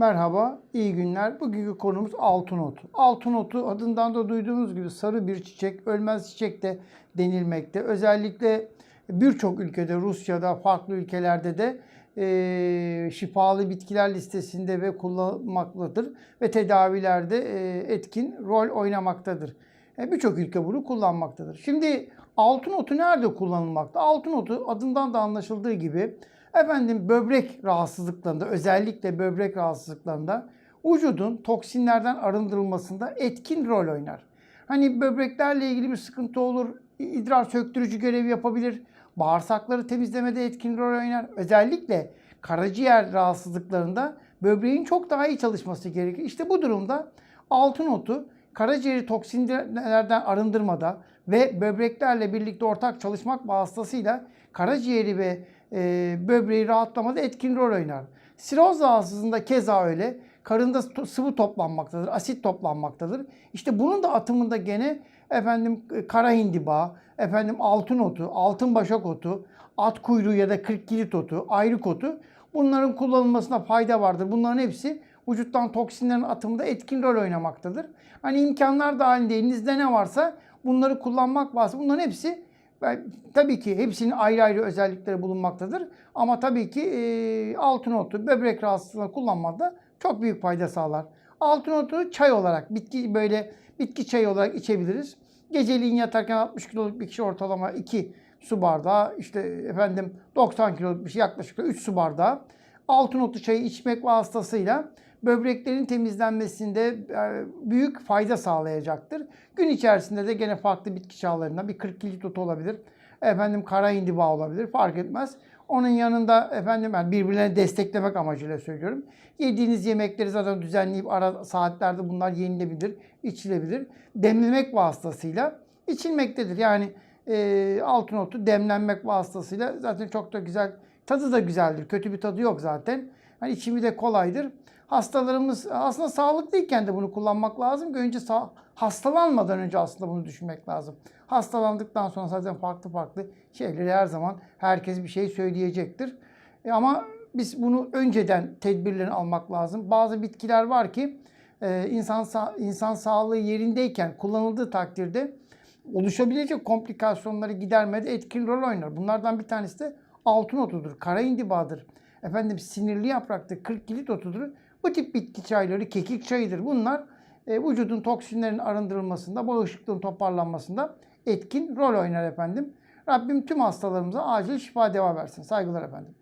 Merhaba, iyi günler. Bugünkü konumuz altın otu. Altın otu adından da duyduğunuz gibi sarı bir çiçek, ölmez çiçek de denilmekte. Özellikle birçok ülkede, Rusya'da, farklı ülkelerde de e, şifalı bitkiler listesinde ve kullanılmaktadır. Ve tedavilerde e, etkin rol oynamaktadır. E, Birçok ülke bunu kullanmaktadır. Şimdi altın otu nerede kullanılmakta? Altın otu adından da anlaşıldığı gibi efendim böbrek rahatsızlıklarında özellikle böbrek rahatsızlıklarında vücudun toksinlerden arındırılmasında etkin rol oynar. Hani böbreklerle ilgili bir sıkıntı olur, idrar söktürücü görev yapabilir, bağırsakları temizlemede etkin rol oynar. Özellikle karaciğer rahatsızlıklarında böbreğin çok daha iyi çalışması gerekir. İşte bu durumda altın otu karaciğeri toksinlerden arındırmada ve böbreklerle birlikte ortak çalışmak vasıtasıyla karaciğeri ve e, böbreği rahatlamada etkin rol oynar. Siroz rahatsızlığında keza öyle. Karında sıvı toplanmaktadır, asit toplanmaktadır. İşte bunun da atımında gene efendim e, kara hindiba, efendim altın otu, altın başak otu, at kuyruğu ya da kırkkilit otu, ayrık otu bunların kullanılmasına fayda vardır. Bunların hepsi vücuttan toksinlerin atımında etkin rol oynamaktadır. Hani imkanlar dahilinde elinizde ne varsa bunları kullanmak lazım. Bunların hepsi tabii ki hepsinin ayrı ayrı özellikleri bulunmaktadır. Ama tabii ki e, altın otu böbrek rahatsızlığına kullanmada çok büyük fayda sağlar. Altın otu çay olarak bitki böyle bitki çayı olarak içebiliriz. Geceliğin yatarken 60 kiloluk bir kişi ortalama 2 su bardağı işte efendim 90 kiloluk bir şey yaklaşık 3 su bardağı altın otu çayı içmek vasıtasıyla böbreklerin temizlenmesinde e, büyük fayda sağlayacaktır. Gün içerisinde de gene farklı bitki çaylarından bir 40 kilit otu olabilir. Efendim kara indiba olabilir fark etmez. Onun yanında efendim yani birbirlerini desteklemek amacıyla söylüyorum. Yediğiniz yemekleri zaten düzenleyip ara saatlerde bunlar yenilebilir, içilebilir. Demlemek vasıtasıyla içilmektedir. Yani e, altın otu demlenmek vasıtasıyla zaten çok da güzel, tadı da güzeldir. Kötü bir tadı yok zaten. Hani içimi de kolaydır. Hastalarımız aslında sağlıklıyken de bunu kullanmak lazım. Önce sa- hastalanmadan önce aslında bunu düşünmek lazım. Hastalandıktan sonra zaten farklı farklı şeyleri her zaman herkes bir şey söyleyecektir. E ama biz bunu önceden tedbirlerini almak lazım. Bazı bitkiler var ki e, insan sa- insan sağlığı yerindeyken kullanıldığı takdirde oluşabilecek komplikasyonları gidermede etkin rol oynar. Bunlardan bir tanesi de altın otudur, kara indibadır. Efendim sinirli yapraktır, kırk kilit otudur. Bu tip bitki çayları, kekik çayıdır. Bunlar e, vücudun toksinlerin arındırılmasında, bağışıklığın toparlanmasında etkin rol oynar efendim. Rabbim tüm hastalarımıza acil şifa deva versin. Saygılar efendim.